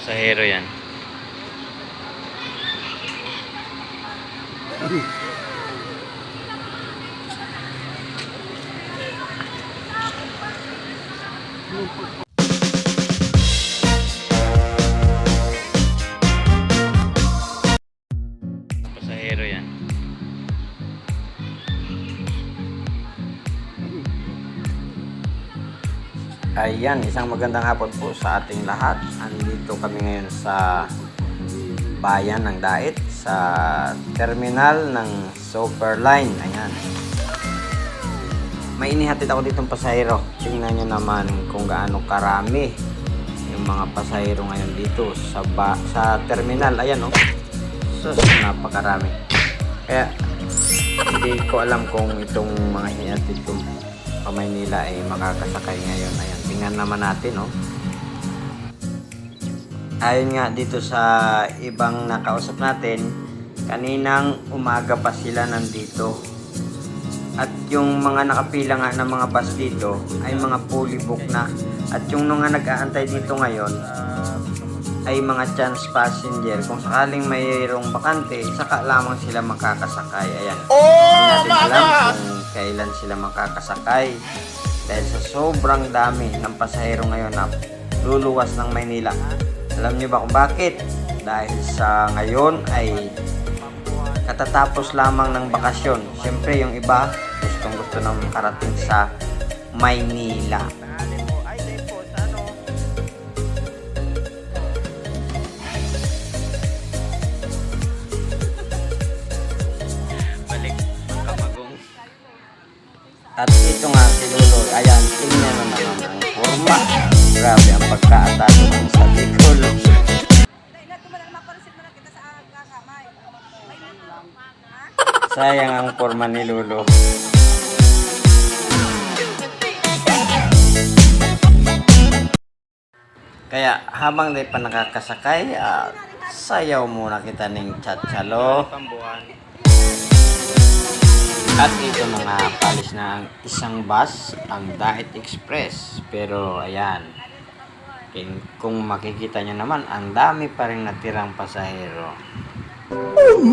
pasahero yan. Pasahero yan. Ayan, isang magandang hapon po sa ating lahat. Andito kami ngayon sa bayan ng Dait sa terminal ng Superline. Ayan. May inihatid ako ditong pasahero. Tingnan nyo naman kung gaano karami yung mga pasahero ngayon dito sa ba sa terminal. Ayan oh. Sus, napakarami. Kaya hindi ko alam kung itong mga hinihatid kong pa Maynila ay makakasakay ngayon. Ayan, tingnan naman natin, oh. Ayon nga dito sa ibang nakausap natin, kaninang umaga pa sila nandito. At yung mga nakapila nga ng mga bus dito ay mga fully book na. At yung mga nag-aantay dito ngayon ay mga chance passenger. Kung sakaling mayroong bakante, saka lamang sila makakasakay. Ayan. Hindi natin alam kung kailan sila makakasakay. Dahil sa sobrang dami ng pasahero ngayon na luluwas ng Maynila. Alam niyo ba kung bakit? Dahil sa ngayon ay katatapos lamang ng bakasyon. Siyempre yung iba gustong gusto nang makarating sa Maynila. At ito nga si Lolo, ayan, tingnan mo naman ang forma. Grabe ang pagkaatado ng sa Bicol. Na? Sayang ang forma ni Lolo. Kaya habang di pa nakakasakay, ah, sayaw muna kita ng tsatsalo. Pambuhan. At ito nga, palis na ang isang bus, ang Dait Express. Pero ayan, kung makikita nyo naman, ang dami pa rin natirang pasahero. Ano